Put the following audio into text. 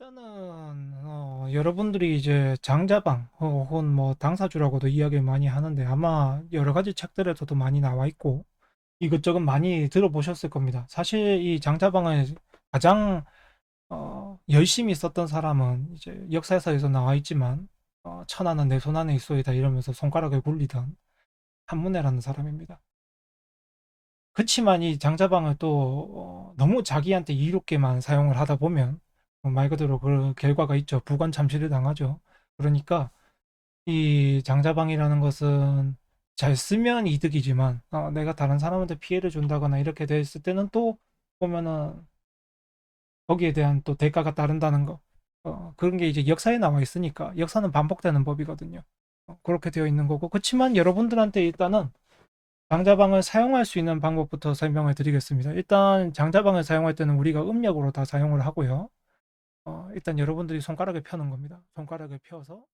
일단은 어, 여러분들이 이제 장자방 어, 혹은 뭐 당사주라고도 이야기를 많이 하는데 아마 여러 가지 책들에서도 많이 나와 있고 이것저것 많이 들어보셨을 겁니다. 사실 이 장자방을 가장 어, 열심히 썼던 사람은 이제 역사에서 나와 있지만 어, 천하는 내 손 안에 있소이다 이러면서 손가락을 굴리던 한문회라는 사람입니다. 그치만 이 장자방을 또 어, 너무 자기한테 이롭게만 사용을 하다 보면 어, 말 그대로 그 결과가 있죠. 부관 참시를 당하죠. 그러니까 이 장자방이라는 것은 잘 쓰면 이득이지만 어, 내가 다른 사람한테 피해를 준다거나 이렇게 됐을 때는 또 보면은 거기에 대한 또 대가가 따른다는 거. 어, 그런 게 이제 역사에 나와 있으니까 역사는 반복되는 법이거든요. 어, 그렇게 되어 있는 거고. 그렇지만 여러분들한테 일단은 장자방을 사용할 수 있는 방법부터 설명을 드리겠습니다. 일단 장자방을 사용할 때는 우리가 음력으로 다 사용을 하고요. 어, 일단 여러분들이 손가락을 펴는 겁니다. 손가락을 펴서